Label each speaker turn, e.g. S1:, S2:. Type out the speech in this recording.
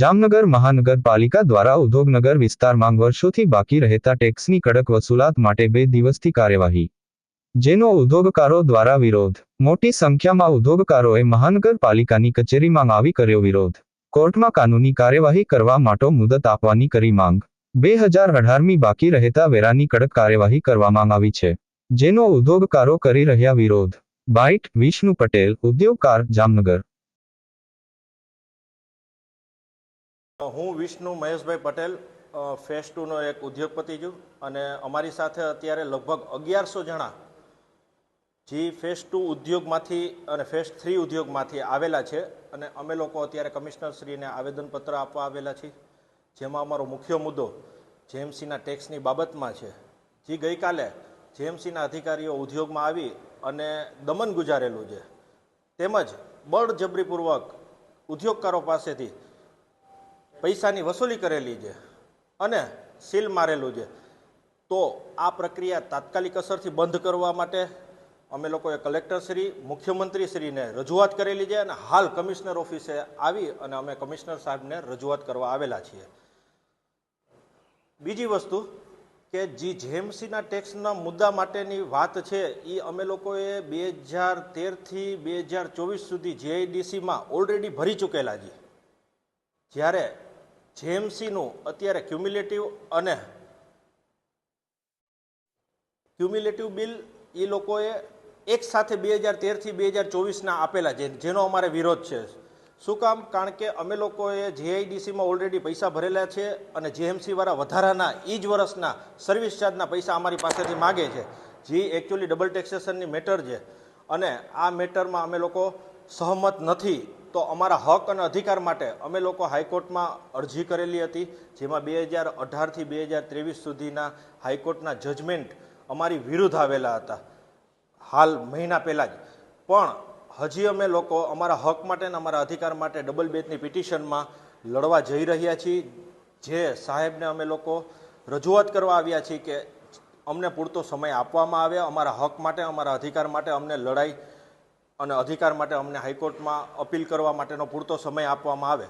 S1: જામનગર મહાનગરપાલિકા દ્વારા ઉદ્યોગનગર વિસ્તારમાં વર્ષોથી બાકી રહેતા ટેક્સની કડક વસૂલાત માટે બે દિવસથી કાર્યવાહી. જેનો ઉદ્યોગકારો દ્વારા વિરોધ. મોટી સંખ્યામાં ઉદ્યોગકારોએ મહાનગરપાલિકાની કચેરીમાં આવી કર્યો વિરોધ. કોર્ટમાં કાનૂની કાર્યવાહી કરવા માટે મુદત આપવાની કરી માંગ. બે હજાર અઢારમી બાકી રહેતા વેરાની કડક કાર્યવાહી કરવામાં આવી છે. જેનો ઉદ્યોગકારો કરી રહ્યા વિરોધ. બાઇટ વિષ્ણુ પટેલ, ઉદ્યોગકાર, જામનગર.
S2: હું વિષ્ણુ મહેશભાઈ પટેલ ફેસ ટુનો એક ઉદ્યોગપતિ છું અને અમારી સાથે અત્યારે લગભગ અગિયારસો જણા જે ફેસ ટુ ઉદ્યોગમાંથી અને ફેસ થ્રી ઉદ્યોગમાંથી આવેલા છે અને અમે લોકો અત્યારે કમિશનરશ્રીને આવેદનપત્ર આપવા આવેલા છીએ. જેમાં અમારો મુખ્ય મુદ્દો જેએમસીના ટેક્સની બાબતમાં છે. જે ગઈકાલે જેએમસીના અધિકારીઓ ઉદ્યોગમાં આવી અને દમન ગુજારેલું છે. તેમજ બળજબરીપૂર્વક ઉદ્યોગકારો પાસેથી પૈસાની વસૂલી કરેલી છે અને સીલ મારેલું છે. તો આ પ્રક્રિયા તાત્કાલિક અસરથી બંધ કરવા માટે અમે લોકોએ કલેક્ટરશ્રી મુખ્યમંત્રીશ્રીને રજૂઆત કરેલી છે અને હાલ કમિશનર ઓફિસે આવી અને અમે કમિશનર સાહેબને રજૂઆત કરવા આવેલા છીએ. બીજી વસ્તુ કે જે જેએમસીના ટેક્સના મુદ્દા માટેની વાત છે એ અમે લોકોએ બે હજાર તેરથી બે હજાર ચોવીસ સુધી જેઆઈડીસીમાં ઓલરેડી ભરી ચૂકેલા છીએ. જ્યારે જેએમસીનું અત્યારે ક્યુમ્યુલેટિવ અને ક્યુમ્યુલેટિવ બિલ એ લોકોએ એક સાથે બે હજાર તેરથી બે હજાર ચોવીસના આપેલા છે, જેનો અમારે વિરોધ છે. શું કામ? કારણ કે અમે લોકોએ જેઆઈડીસીમાં ઓલરેડી પૈસા ભરેલા છે અને જેએમસી વાળા વધારાના એ જ વર્ષના સર્વિસ ચાર્જના પૈસા અમારી પાસેથી માગે છે. જે એકચ્યુઅલી ડબલ ટેક્સેશનની મેટર છે. અને આ મેટરમાં અમે લોકો સહમત નથી. તો અમારા હક અને અધિકાર માટે અમે લોકો હાઈકોર્ટમાં અરજી કરેલી હતી, જેમાં બે હજાર અઢારથી બે હજાર ત્રેવીસ સુધીના હાઈકોર્ટના જજમેન્ટ અમારી વિરુદ્ધ આવેલા હતા, હાલ મહિના પહેલાં જ. પણ હજી અમે લોકો અમારા હક માટે અને અમારા અધિકાર માટે ડબલ બેચની પિટિશનમાં લડવા જઈ રહ્યા છીએ, જે સાહેબને અમે લોકો રજૂઆત કરવા આવ્યા છીએ કે અમને પૂરતો સમય આપવામાં આવે, અમારા હક માટે, અમારા અધિકાર માટે અમને લડાઈ અને અધિકાર માટે અમને હાઈકોર્ટમાં અપીલ કરવા માટેનો પૂરતો સમય આપવામાં આવે